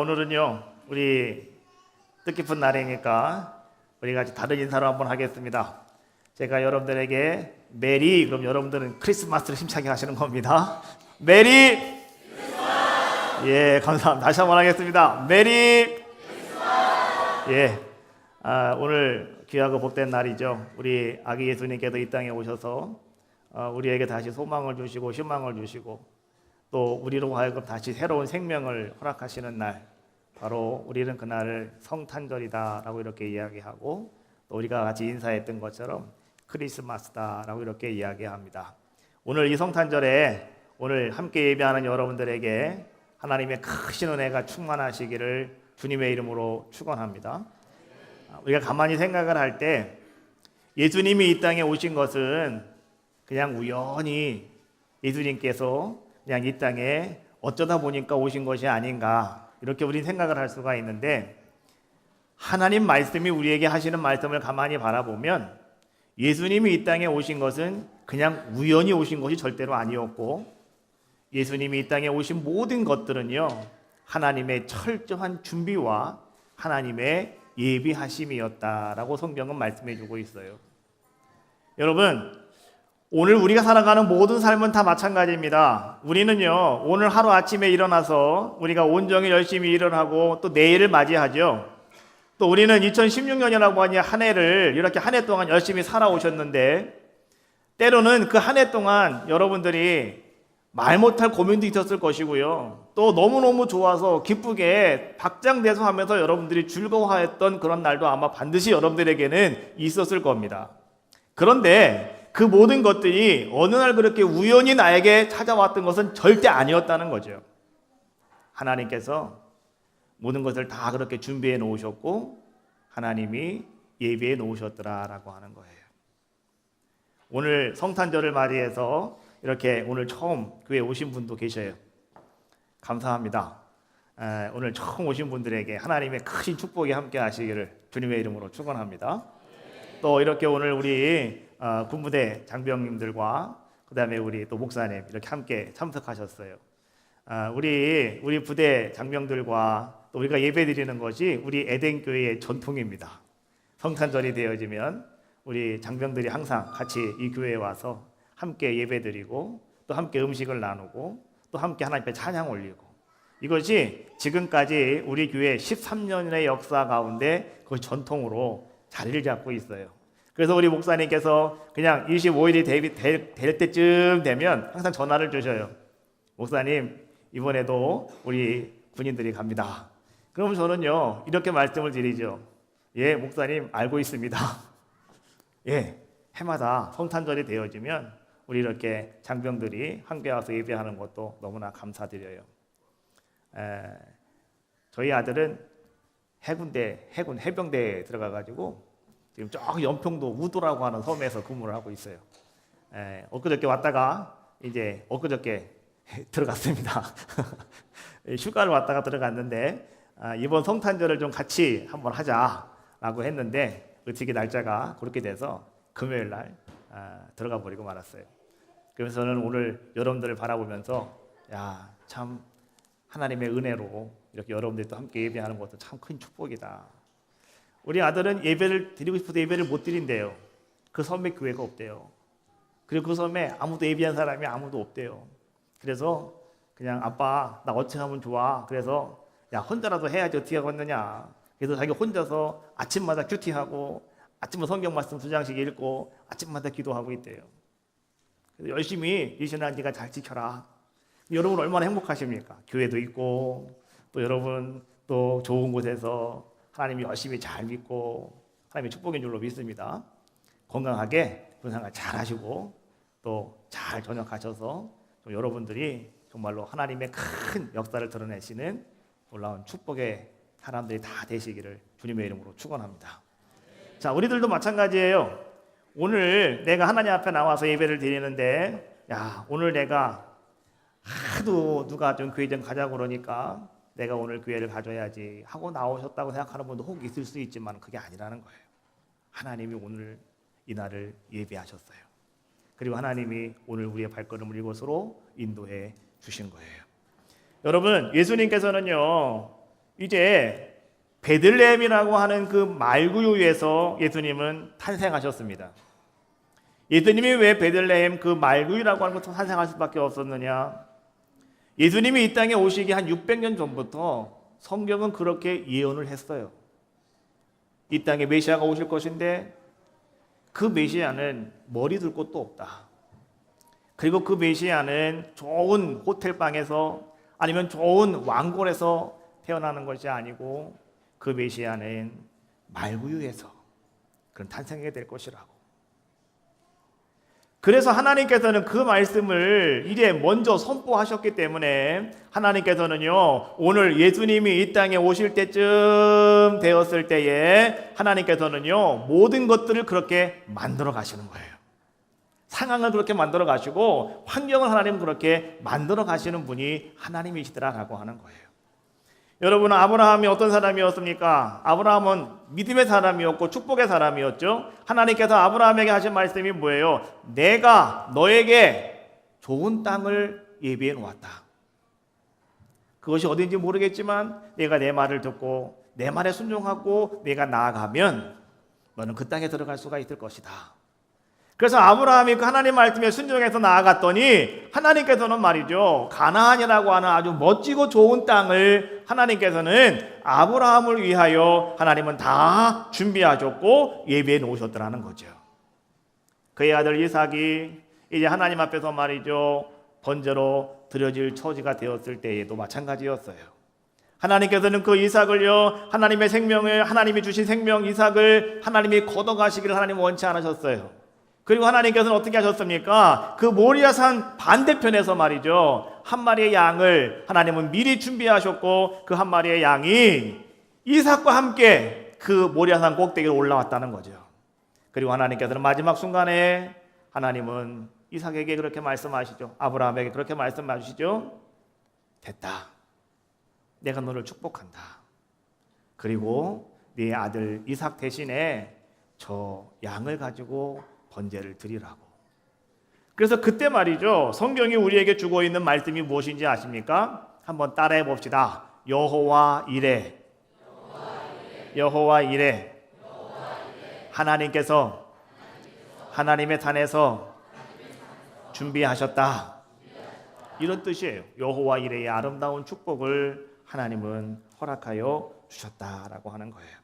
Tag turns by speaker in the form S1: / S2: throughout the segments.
S1: 오늘은요 우리 뜻깊은 날이니까 우리 같이 다른 인사를 한번 하겠습니다. 제가 여러분들에게 메리 그럼 여러분들은 크리스마스를 힘차게 하시는 겁니다. 메리 예 감사합니다. 다시 한번 하겠습니다. 메리 예 아, 오늘 귀하고 복된 날이죠. 우리 아기 예수님께서 이 땅에 오셔서 어, 우리에게 다시 소망을 주시고 희망을 주시고 또 우리로 하여금 다시 새로운 생명을 허락하시는 날 바로 우리는 그날을 성탄절이다라고 이렇게 이야기하고 또 우리가 같이 인사했던 것처럼 크리스마스다라고 이렇게 이야기합니다. 오늘 이 성탄절에 오늘 함께 예배하는 여러분들에게 하나님의 크신 은혜가 충만하시기를 주님의 이름으로 축원합니다. 우리가 가만히 생각을 할 때 예수님이 이 땅에 오신 것은 그냥 우연히 예수님께서 그냥 이 땅에 어쩌다 보니까 오신 것이 아닌가 이렇게 우리 생각을 할 수가 있는데 하나님 말씀이 우리에게 하시는 말씀을 가만히 바라보면 예수님이 이 땅에 오신 것은 그냥 우연히 오신 것이 절대로 아니었고 예수님이 이 땅에 오신 모든 것들은요 하나님의 철저한 준비와 하나님의 예비하심이었다라고 성경은 말씀해 주고 있어요. 여러분 오늘 우리가 살아가는 모든 삶은 다 마찬가지입니다. 우리는요, 오늘 하루 아침에 일어나서 우리가 온종일 열심히 일을 하고 또 내일을 맞이하죠. 또 우리는 2016년이라고 하니 한 해를 이렇게 한 해 동안 열심히 살아오셨는데 때로는 그 한 해 동안 여러분들이 말 못할 고민도 있었을 것이고요. 또 너무너무 좋아서 기쁘게 박장대소 하면서 여러분들이 즐거워했던 그런 날도 아마 반드시 여러분들에게는 있었을 겁니다. 그런데 그 모든 것들이 어느 날 그렇게 우연히 나에게 찾아왔던 것은 절대 아니었다는 거죠. 하나님께서 모든 것을 다 그렇게 준비해 놓으셨고 하나님이 예비해 놓으셨더라라고 하는 거예요. 오늘 성탄절을 맞이해서 이렇게 오늘 처음 교회 오신 분도 계셔요. 감사합니다. 에, 오늘 처음 오신 분들에게 하나님의 큰 축복이 함께 하시기를 주님의 이름으로 축원합니다. 또 이렇게 오늘 우리 어, 군부대 장병님들과 그 다음에 우리 또 목사님 이렇게 함께 참석하셨어요. 아, 우리 우리 부대 장병들과 또 우리가 예배 드리는 것이 우리 에덴 교회의 전통입니다. 성탄절이 되어지면 우리 장병들이 항상 같이 이 교회에 와서 함께 예배 드리고 또 함께 음식을 나누고 또 함께 하나님 앞에 찬양 올리고 이것이 지금까지 우리 교회 13년의 역사 가운데 그 전통으로 자리를 잡고 있어요. 그래서 우리 목사님께서 그냥 25일이 될, 될, 될 때쯤 되면 항상 전화를 주셔요. 목사님, 이번에도 우리 군인들이 갑니다. 그럼 저는요, 이렇게 말씀을 드리죠. 예, 목사님, 알고 있습니다. 예, 해마다 성탄절이 되어지면 우리 이렇게 장병들이 함께 와서 예배하는 것도 너무나 감사드려요. 에, 저희 아들은 해군대, 해군 해병대에 들어가가지고 지금 저 연평도 우도라고 하는 섬에서 근무를 하고 있어요. 에, 엊그저께 왔다가 이제 엊그저께 들어갔습니다. 휴가를 왔다가 들어갔는데 아, 이번 성탄절을 좀 같이 한번 하자라고 했는데 어떻게 날짜가 그렇게 돼서 금요일 날 아, 들어가 버리고 말았어요. 그래서 저는 오늘 여러분들을 바라보면서 야 참 하나님의 은혜로 이렇게 여러분들이 또 함께 예배하는 것도 참 큰 축복이다. 우리 아들은 예배를 드리고 싶어도 예배를 못 드린대요. 그 섬에 교회가 없대요. 그리고 그 섬에 아무도 예비한 사람이 아무도 없대요. 그래서 그냥 아빠 나 어떻게 하면 좋아? 그래서 야 혼자라도 해야지 어떻게 하겠느냐. 그래서 자기 혼자서 아침마다 큐티하고 아침에 성경 말씀 두 장씩 읽고 아침마다 기도하고 있대요. 그래서 열심히 이 신앙지가 잘 지켜라. 여러분 얼마나 행복하십니까? 교회도 있고 또 여러분 또 좋은 곳에서 하나님이 열심히 잘 믿고 하나님의 축복인 줄로 믿습니다. 건강하게 분상을 잘 하시고 또 잘 전역하셔서 좀 여러분들이 정말로 하나님의 큰 역사를 드러내시는 놀라운 축복의 사람들이 다 되시기를 주님의 이름으로 축원합니다. 자, 우리들도 마찬가지예요. 오늘 내가 하나님 앞에 나와서 예배를 드리는데 야, 오늘 내가 하도 누가 좀 교회 좀 가자고 그러니까 내가 오늘 교회를 가져야지 하고 나오셨다고 생각하는 분도 혹 있을 수 있지만 그게 아니라는 거예요. 하나님이 오늘 이 날을 예비하셨어요. 그리고 하나님이 오늘 우리의 발걸음을 이곳으로 인도해 주신 거예요. 여러분, 예수님께서는요, 이제 베들레헴이라고 하는 그 말구유에서 예수님은 탄생하셨습니다. 예수님이 왜 베들레헴 그 말구유라고 하는 것을 탄생할 수밖에 없었느냐? 예수님이 이 땅에 오시기 한 600년 전부터 성경은 그렇게 예언을 했어요. 이 땅에 메시아가 오실 것인데 그 메시아는 머리 둘 곳도 없다. 그리고 그 메시아는 좋은 호텔 방에서 아니면 좋은 왕골에서 태어나는 것이 아니고 그 메시아는 말구유에서 그런 탄생하게 될 것이라고. 그래서 하나님께서는 그 말씀을 이제 먼저 선포하셨기 때문에 하나님께서는요, 오늘 예수님이 이 땅에 오실 때쯤 되었을 때에 하나님께서는요, 모든 것들을 그렇게 만들어 가시는 거예요. 상황을 그렇게 만들어 가시고 환경을 하나님 그렇게 만들어 가시는 분이 하나님이시더라라고 하는 거예요. 여러분 아브라함이 어떤 사람이었습니까? 아브라함은 믿음의 사람이었고 축복의 사람이었죠. 하나님께서 아브라함에게 하신 말씀이 뭐예요? 내가 너에게 좋은 땅을 예비해 놓았다. 그것이 어딘지 모르겠지만 내가 내 말을 듣고 내 말에 순종하고 내가 나아가면 너는 그 땅에 들어갈 수가 있을 것이다. 그래서 아브라함이 그 하나님 말씀에 순종해서 나아갔더니 하나님께서는 말이죠. 가나안이라고 하는 아주 멋지고 좋은 땅을 하나님께서는 아브라함을 위하여 하나님은 다 준비하셨고 예비해 놓으셨더라는 거죠. 그의 아들 이삭이 이제 하나님 앞에서 말이죠. 번제로 드려질 처지가 되었을 때에도 마찬가지였어요. 하나님께서는 그 이삭을요, 하나님의 생명을, 하나님이 주신 생명 이삭을 하나님이 걷어가시기를 하나님 원치 않으셨어요. 그리고 하나님께서는 어떻게 하셨습니까? 그 모리아산 반대편에서 말이죠. 한 마리의 양을 하나님은 미리 준비하셨고 그 한 마리의 양이 이삭과 함께 그 모리아산 꼭대기로 올라왔다는 거죠. 그리고 하나님께서는 마지막 순간에 하나님은 이삭에게 그렇게 말씀하시죠. 아브라함에게 그렇게 말씀하시죠. 됐다. 내가 너를 축복한다. 그리고 네 아들 이삭 대신에 저 양을 가지고 번제를 드리라고. 그래서 그때 말이죠. 성경이 우리에게 주고 있는 말씀이 무엇인지 아십니까? 한번 따라해 봅시다. 여호와 이레. 여호와 이레. 하나님께서 하나님의 산에서 준비하셨다. 이런 뜻이에요. 여호와 이레의 아름다운 축복을 하나님은 허락하여 주셨다라고 하는 거예요.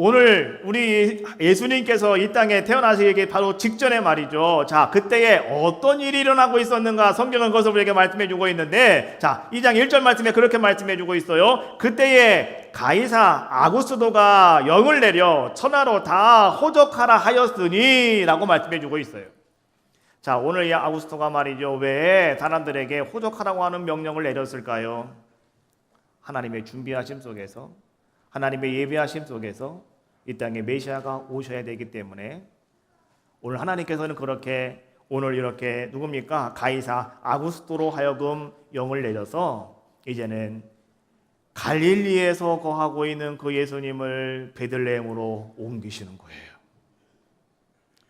S1: 오늘 우리 예수님께서 이 땅에 태어나시기 바로 직전에 말이죠. 자, 그때에 어떤 일이 일어나고 있었는가 성경은 그것을 우리에게 말씀해 주고 있는데 자, 2장 1절 말씀에 그렇게 말씀해 주고 있어요. 그때에 가이사 아구스도가 영을 내려 천하로 다 호적하라 하였으니 라고 말씀해 주고 있어요. 자, 오늘 이 아구스토가 말이죠. 왜 사람들에게 호적하라고 하는 명령을 내렸을까요? 하나님의 준비하심 속에서 하나님의 예비하심 속에서 이 땅에 메시아가 오셔야 되기 때문에 오늘 하나님께서는 그렇게 오늘 이렇게 누굽니까? 가이사 아구스토로 하여금 영을 내려서 이제는 갈릴리에서 거하고 있는 그 예수님을 베들레헴으로 옮기시는 거예요.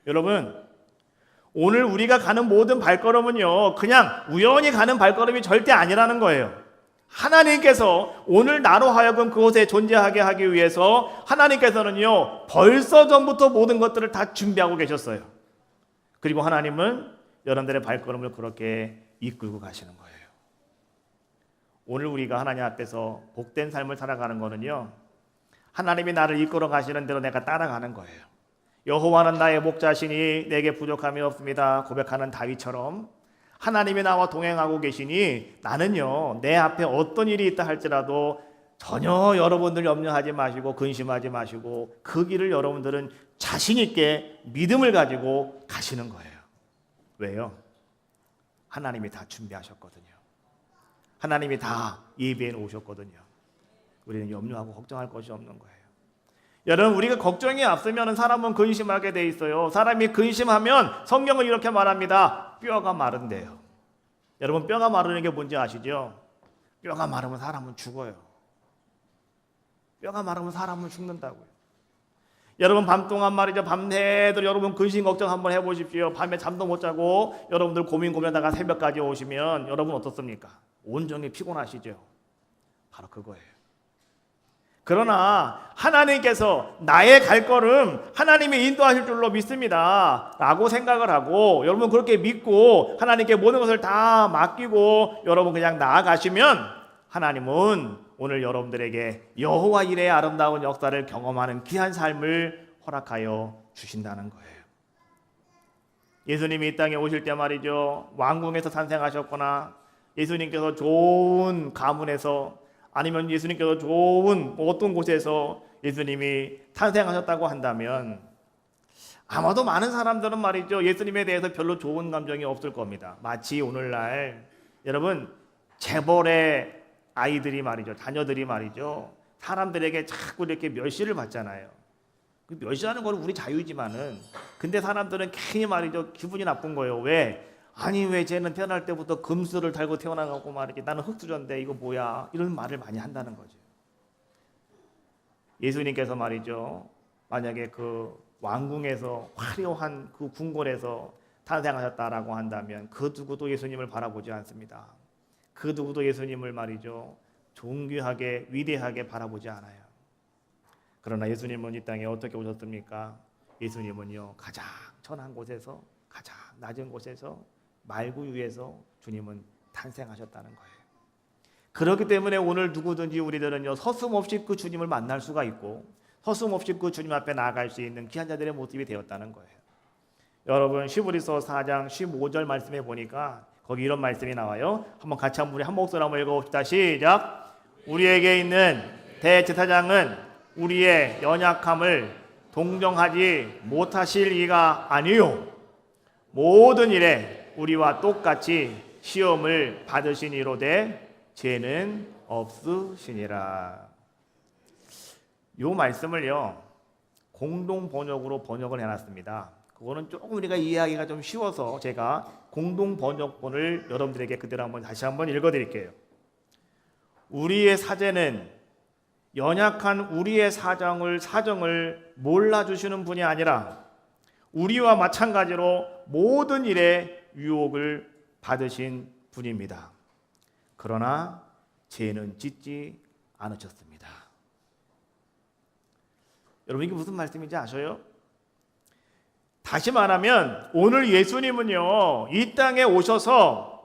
S1: 여러분, 오늘 우리가 가는 모든 발걸음은요, 그냥 우연히 가는 발걸음이 절대 아니라는 거예요. 하나님께서 오늘 나로 하여금 그곳에 존재하게 하기 위해서 하나님께서는요, 벌써 전부터 모든 것들을 다 준비하고 계셨어요. 그리고 하나님은 여러분들의 발걸음을 그렇게 이끌고 가시는 거예요. 오늘 우리가 하나님 앞에서 복된 삶을 살아가는 거는요, 하나님이 나를 이끌어 가시는 대로 내가 따라가는 거예요. 여호와는 나의 목자시니 내게 부족함이 없습니다. 고백하는 다윗처럼 하나님이 나와 동행하고 계시니 나는요, 내 앞에 어떤 일이 있다 할지라도 전혀 여러분들 염려하지 마시고 근심하지 마시고 그 길을 여러분들은 자신 있게 믿음을 가지고 가시는 거예요. 왜요? 하나님이 다 준비하셨거든요. 하나님이 다 예비해 놓으셨거든요. 우리는 염려하고 걱정할 것이 없는 거예요. 여러분 우리가 걱정이 앞서면 사람은 근심하게 돼 있어요. 사람이 근심하면 성경은 이렇게 말합니다. 뼈가 마른대요. 여러분 뼈가 마르는 게 뭔지 아시죠? 뼈가 마르면 사람은 죽어요. 뼈가 마르면 사람은 죽는다고요. 여러분 밤 동안 말이죠 밤새도록 여러분 근심 걱정 한번 해보십시오. 밤에 잠도 못 자고 여러분들 고민 고민하다가 새벽까지 오시면 여러분 어떻습니까? 온종일 피곤하시죠. 바로 그거예요. 그러나 하나님께서 나의 갈 걸음 하나님이 인도하실 줄로 믿습니다. 라고 생각을 하고 여러분 그렇게 믿고 하나님께 모든 것을 다 맡기고 여러분 그냥 나아가시면 하나님은 오늘 여러분들에게 여호와 일의 아름다운 역사를 경험하는 귀한 삶을 허락하여 주신다는 거예요. 예수님이 이 땅에 오실 때 말이죠. 왕궁에서 탄생하셨거나 예수님께서 좋은 가문에서 아니면 예수님께서 좋은 어떤 곳에서 예수님이 탄생하셨다고 한다면 아마도 많은 사람들은 말이죠. 예수님에 대해서 별로 좋은 감정이 없을 겁니다. 마치 오늘날 여러분 재벌의 아이들이 말이죠. 자녀들이 말이죠. 사람들에게 자꾸 이렇게 멸시를 받잖아요. 그 멸시하는 건 우리 자유지만은 근데 사람들은 괜히 말이죠. 기분이 나쁜 거예요. 왜? 아니 왜 쟤는 태어날 때부터 금수를 달고 태어나고 말이지 나는 흙수저인데 이거 뭐야 이런 말을 많이 한다는 거죠. 예수님께서 말이죠 만약에 그 왕궁에서 화려한 그 궁궐에서 탄생하셨다라고 한다면 그 누구도 예수님을 바라보지 않습니다. 그 누구도 예수님을 말이죠 존귀하게 위대하게 바라보지 않아요. 그러나 예수님은 이 땅에 어떻게 오셨습니까? 예수님은요 가장 천한 곳에서 가장 낮은 곳에서 말구 위에서 주님은 탄생하셨다는 거예요. 그렇기 때문에 오늘 누구든지 우리들은요 서슴없이 그 주님을 만날 수가 있고 서슴없이 그 주님 앞에 나아갈 수 있는 귀한 자들의 모습이 되었다는 거예요. 여러분 시브리서 4장 15절 말씀에 보니까 거기 이런 말씀이 나와요. 한번 같이 한번 우리 한 목소리 한번 읽어봅시다. 시작. 우리에게 있는 대제사장은 우리의 연약함을 동정하지 못하실 이가 아니요 모든 일에 우리와 똑같이 시험을 받으신 이로되 죄는 없으시니라. 요 말씀을요 공동 번역으로 번역을 해 놨습니다. 그거는 조금 우리가 이해하기가 좀 쉬워서 제가 공동 번역본을 여러분들에게 그대로 한번 다시 한번 읽어 드릴게요. 우리의 사제는 연약한 우리의 사정을 사정을 몰라 주시는 분이 아니라 우리와 마찬가지로 모든 일에 유혹을 받으신 분입니다. 그러나 죄는 짓지 않으셨습니다. 여러분 이게 무슨 말씀인지 아셔요? 다시 말하면 오늘 예수님은요 이 땅에 오셔서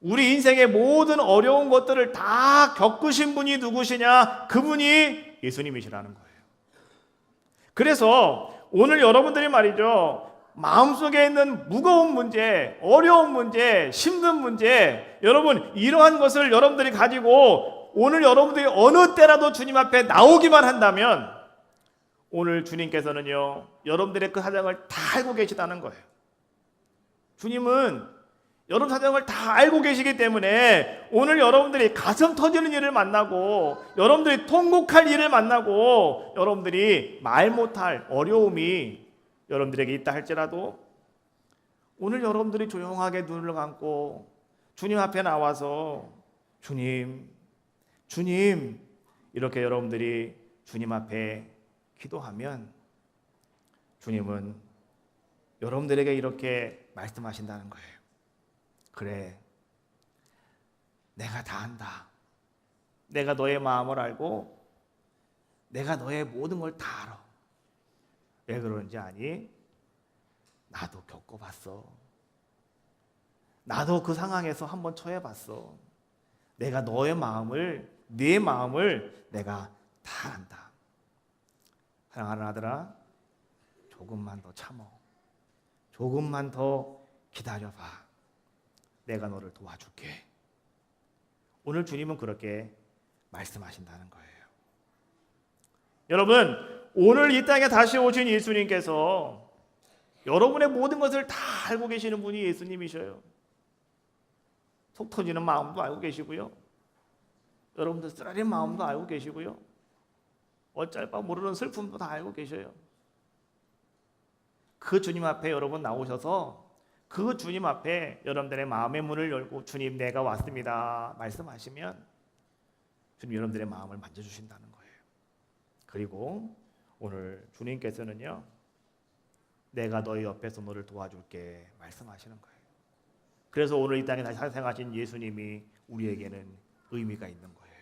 S1: 우리 인생의 모든 어려운 것들을 다 겪으신 분이 누구시냐? 그분이 예수님이시라는 거예요. 그래서 오늘 여러분들이 말이죠. 마음속에 있는 무거운 문제, 어려운 문제, 힘든 문제, 여러분 이러한 것을 여러분들이 가지고 오늘 여러분들이 어느 때라도 주님 앞에 나오기만 한다면 오늘 주님께서는요 여러분들의 그 사정을 다 알고 계시다는 거예요. 주님은 여러분 사정을 다 알고 계시기 때문에 오늘 여러분들이 가슴 터지는 일을 만나고 여러분들이 통곡할 일을 만나고 여러분들이 말 못할 어려움이 여러분들에게 있다 할지라도 오늘 여러분들이 조용하게 눈을 감고 주님 앞에 나와서 주님, 주님 이렇게 여러분들이 주님 앞에 기도하면 주님은 여러분들에게 이렇게 말씀하신다는 거예요. 그래. 내가 다 안다. 내가 너의 마음을 알고 내가 너의 모든 걸 다 알아. 왜 그런지 아니? 나도 겪어봤어. 나도 그 상황에서 한번 처해봤어. 내가 너의 마음을, 네 마음을 내가 다 안다. 사랑하는 아들아, 조금만 더 참어. 조금만 더 기다려봐. 내가 너를 도와줄게. 오늘 주님은 그렇게 말씀하신다는 거예요. 여러분, 오늘 이 땅에 다시 오신 예수님께서 여러분의 모든 것을 다 알고 계시는 분이 예수님이셔요. 속 터지는 마음도 알고 계시고요. 여러분들 쓰라린 마음도 알고 계시고요. 어쩔 바 모르는 슬픔도 다 알고 계셔요. 그 주님 앞에 여러분 나오셔서 그 주님 앞에 여러분들의 마음의 문을 열고 주님 내가 왔습니다 말씀하시면 주님 여러분들의 마음을 만져주신다는 거예요. 그리고 오늘 주님께서는요 내가 너희 옆에서 너를 도와줄게 말씀하시는 거예요. 그래서 오늘 이 땅에 다시 탄생하신 예수님이 우리에게는 의미가 있는 거예요.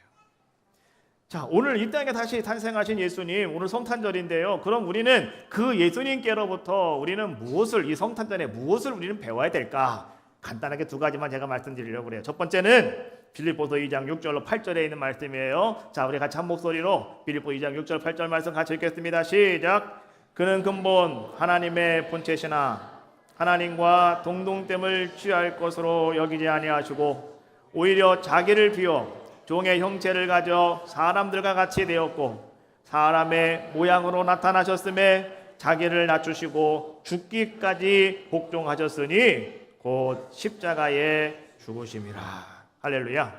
S1: 자, 오늘 이 땅에 다시 탄생하신 예수님, 오늘 성탄절인데요. 그럼 우리는 그 예수님께로부터 우리는 무엇을, 이 성탄절에 무엇을 우리는 배워야 될까? 간단하게 두 가지만 제가 말씀드리려고 그래요. 첫 번째는 빌립보서 2장 6절로 8절에 있는 말씀이에요. 자, 우리 같이 한 목소리로 빌립보 2장 6절 8절 말씀 같이 읽겠습니다. 시작. 그는 근본 하나님의 본체시나 하나님과 동등됨을 취할 것으로 여기지 아니하시고 오히려 자기를 비워 종의 형체를 가져 사람들과 같이 되었고 사람의 모양으로 나타나셨음에 자기를 낮추시고 죽기까지 복종하셨으니 곧 십자가에 죽으심이라 할렐루야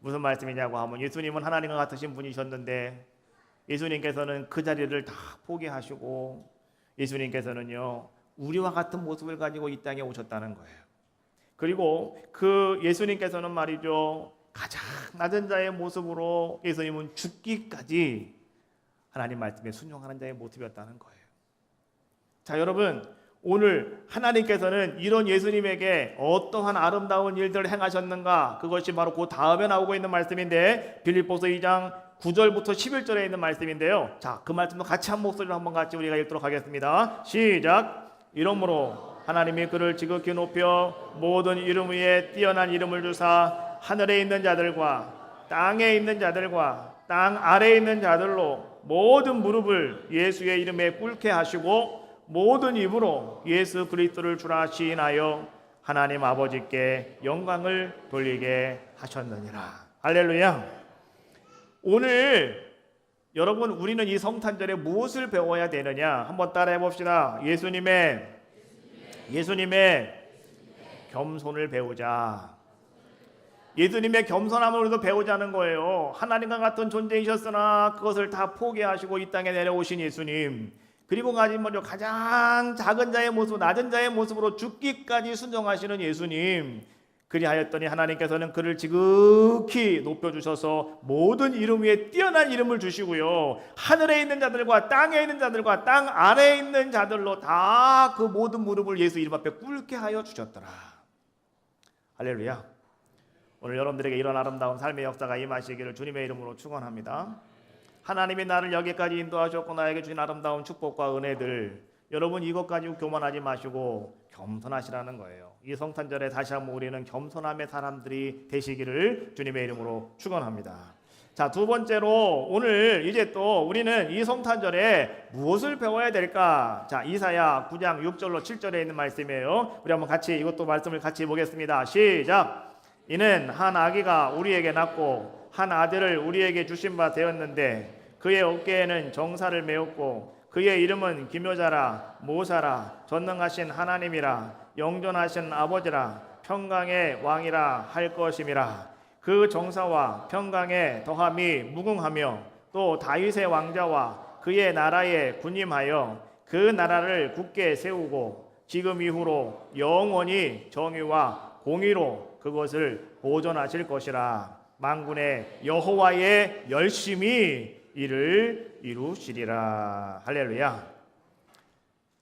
S1: 무슨 말씀이냐고 하면 예수님은 하나님과 같으신 분이셨는데 예수님께서는 그 자리를 다 포기하시고 예수님께서는요 우리와 같은 모습을 가지고 이 땅에 오셨다는 거예요. 그리고 그 예수님께서는 말이죠 가장 낮은 자의 모습으로 예수님은 죽기까지 하나님 말씀에 순종하는 자의 모습이었다는 거예요. 자 여러분 오늘 하나님께서는 이런 예수님에게 어떠한 아름다운 일들을 행하셨는가 그것이 바로 그 다음에 나오고 있는 말씀인데 빌립보서 2장 9절부터 11절에 있는 말씀인데요. 자, 그 말씀도 같이 한 목소리로 한번 같이 우리가 읽도록 하겠습니다. 시작. 이러므로 하나님이 그를 지극히 높여 모든 이름 위에 뛰어난 이름을 주사 하늘에 있는 자들과 땅에 있는 자들과 땅 아래에 있는 자들로 모든 무릎을 예수의 이름에 꿇게 하시고 모든 입으로 예수 그리스도를 주라 시인하여 하나님 아버지께 영광을 돌리게 하셨느니라. 할렐루야. 오늘 여러분 우리는 이 성탄절에 무엇을 배워야 되느냐 한번 따라해 봅시다. 예수님의 예수님의 겸손을 배우자. 예수님의 겸손함을 우리도 배우자는 거예요. 하나님과 같은 존재이셨으나 그것을 다 포기하시고 이 땅에 내려오신 예수님. 그리고 가진 먼저 가장 작은 자의 모습, 낮은 자의 모습으로 죽기까지 순종하시는 예수님. 그리하였더니 하나님께서는 그를 지극히 높여주셔서 모든 이름 위에 뛰어난 이름을 주시고요. 하늘에 있는 자들과 땅에 있는 자들과 땅 아래에 있는 자들로 다 그 모든 무릎을 예수 이름 앞에 꿇게 하여 주셨더라. 할렐루야. 오늘 여러분들에게 이런 아름다운 삶의 역사가 임하시기를 주님의 이름으로 축원합니다. 하나님이 나를 여기까지 인도하셨고 나에게 주신 아름다운 축복과 은혜들 여러분 이것 가지고 교만하지 마시고 겸손하시라는 거예요. 이 성탄절에 다시 한번 우리는 겸손함의 사람들이 되시기를 주님의 이름으로 축원합니다. 자, 두 번째로 오늘 이제 또 우리는 이 성탄절에 무엇을 배워야 될까? 자, 이사야 9장 6절로 7절에 있는 말씀이에요. 우리 한번 같이 이것도 말씀을 같이 보겠습니다. 시작. 이는 한 아기가 우리에게 낳고 한 아들을 우리에게 주신 바 되었는데 그의 어깨에는 정사를 메었고 그의 이름은 기묘자라 모사라 전능하신 하나님이라 영존하신 아버지라 평강의 왕이라 할 것임이라. 그 정사와 평강의 더함이 무궁하며 또 다윗의 왕자와 그의 나라에 군임하여 그 나라를 굳게 세우고 지금 이후로 영원히 정의와 공의로 그것을 보존하실 것이라. 만군의 여호와의 열심히 이를 이루시리라 할렐루야.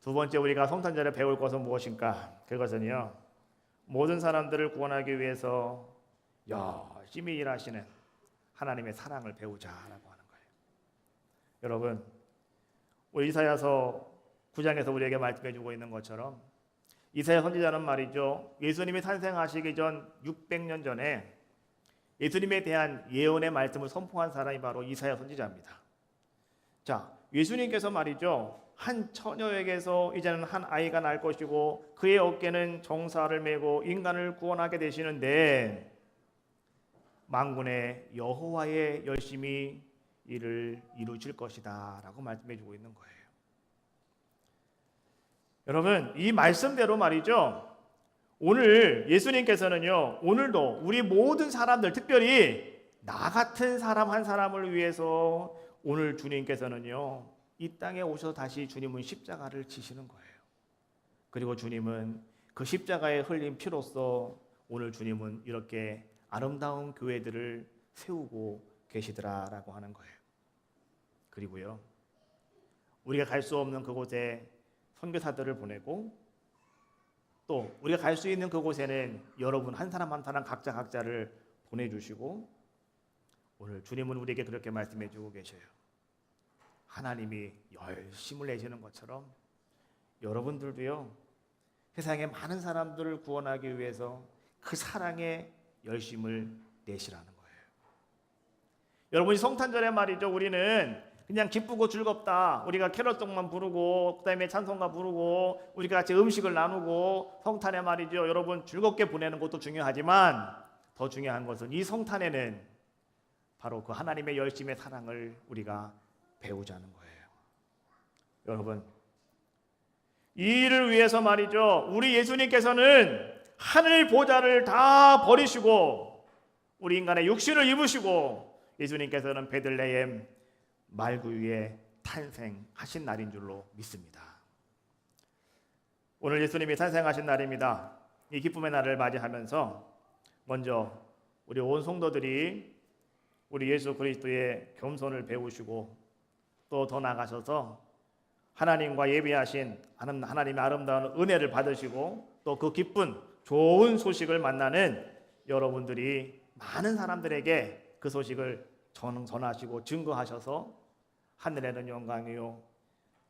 S1: 두 번째 우리가 성탄절에 배울 것은 무엇인가? 그것은요 모든 사람들을 구원하기 위해서 열심히 일하시는 하나님의 사랑을 배우자라고 하는 거예요. 여러분 우리 이사야서 9장에서 우리에게 말씀해 주고 있는 것처럼 이사야 선지자는 말이죠 예수님이 탄생하시기 전 600년 전에 예수님에 대한 예언의 말씀을 선포한 사람이 바로 이사야 선지자입니다. 자, 예수님께서 말이죠. 한 처녀에게서 이제는 한 아이가 날 것이고 그의 어깨는 정사를 메고 인간을 구원하게 되시는데 만군의 여호와의 열심히 이를 이루실 것이다라고 말씀해 주고 있는 거예요. 여러분, 이 말씀대로 말이죠. 오늘 예수님께서는요, 오늘도 우리 모든 사람들, 특별히 나 같은 사람 한 사람을 위해서 오늘 주님께서는요, 이 땅에 오셔서 다시 주님은 십자가를 지시는 거예요. 그리고 주님은 그 십자가에 흘린 피로써 오늘 주님은 이렇게 아름다운 교회들을 세우고 계시더라라고 하는 거예요. 그리고요, 우리가 갈 수 없는 그곳에 선교사들을 보내고 또 우리가 갈 수 있는 그곳에는 여러분 한 사람 한 사람 각자 각자를 보내주시고 오늘 주님은 우리에게 그렇게 말씀해 주고 계셔요. 하나님이 열심을 내시는 것처럼 여러분들도요. 세상에 많은 사람들을 구원하기 위해서 그 사랑에 열심을 내시라는 거예요. 여러분이 성탄절에 말이죠. 우리는 그냥 기쁘고 즐겁다. 우리가 캐럴송만 부르고 그다음에 찬송가 부르고 우리가 같이 음식을 나누고 성탄에 말이죠. 여러분 즐겁게 보내는 것도 중요하지만 더 중요한 것은 이 성탄에는 바로 그 하나님의 열심의 사랑을 우리가 배우자는 거예요. 여러분 이 일을 위해서 말이죠. 우리 예수님께서는 하늘 보좌를 다 버리시고 우리 인간의 육신을 입으시고 예수님께서는 베들레헴 말구 위에 탄생하신 날인 줄로 믿습니다. 오늘 예수님이 탄생하신 날입니다. 이 기쁨의 날을 맞이하면서 먼저 우리 온 성도들이 우리 예수 그리스도의 겸손을 배우시고 또 더 나가셔서 하나님과 예비하신 하나님- 하나님의 아름다운 은혜를 받으시고 또 그 기쁜 좋은 소식을 만나는 여러분들이 많은 사람들에게 그 소식을 전- 전하시고 증거하셔서 하늘에는 영광이요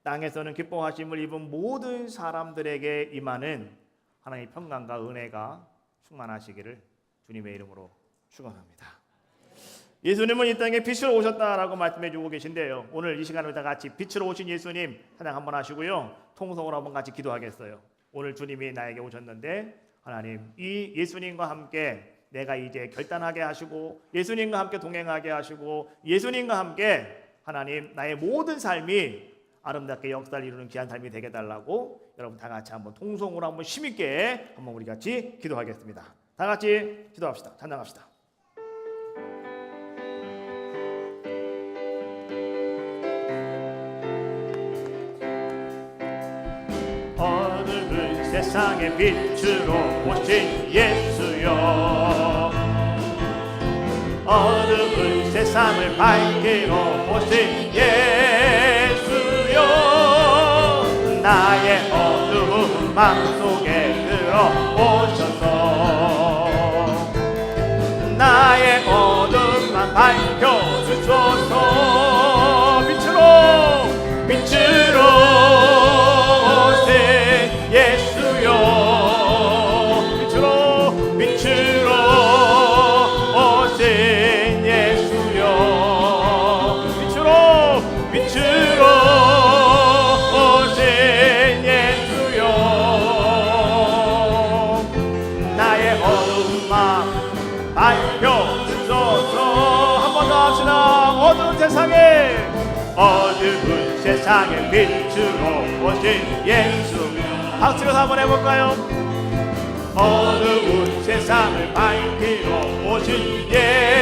S1: 땅에서는 기뻐하심을 입은 모든 사람들에게 임하는 하나님의 평강과 은혜가 충만하시기를 주님의 이름으로 축원합니다. 예수님은 이 땅에 빛으로 오셨다라고 말씀해 주고 계신데요. 오늘 이 시간을 다 같이 빛으로 오신 예수님 찬양 한번 하시고요. 통성으로 한번 같이 기도하겠어요. 오늘 주님이 나에게 오셨는데 하나님 이 예수님과 함께 내가 이제 결단하게 하시고 예수님과 함께 동행하게 하시고 예수님과 함께 하나님 나의 모든 삶이 아름답게 역사를 이루는 귀한 삶이 되게 달라고 여러분 다 같이 한번 통성으로 한번 힘있게 한번 우리 같이 기도하겠습니다. 다 같이 기도합시다. 찬양합시다. 어둠은 세상의 빛으로 오신 예수여 어둠은 세상을 밝히러 오신 예수여 나의 어두운 마음속에 들어오셔서 나의 어둠만 밝혀주소서 세상에 빛으로 오신 예수. 박수로 한번 해볼까요? 어두운 세상을 밝히러 오신 예수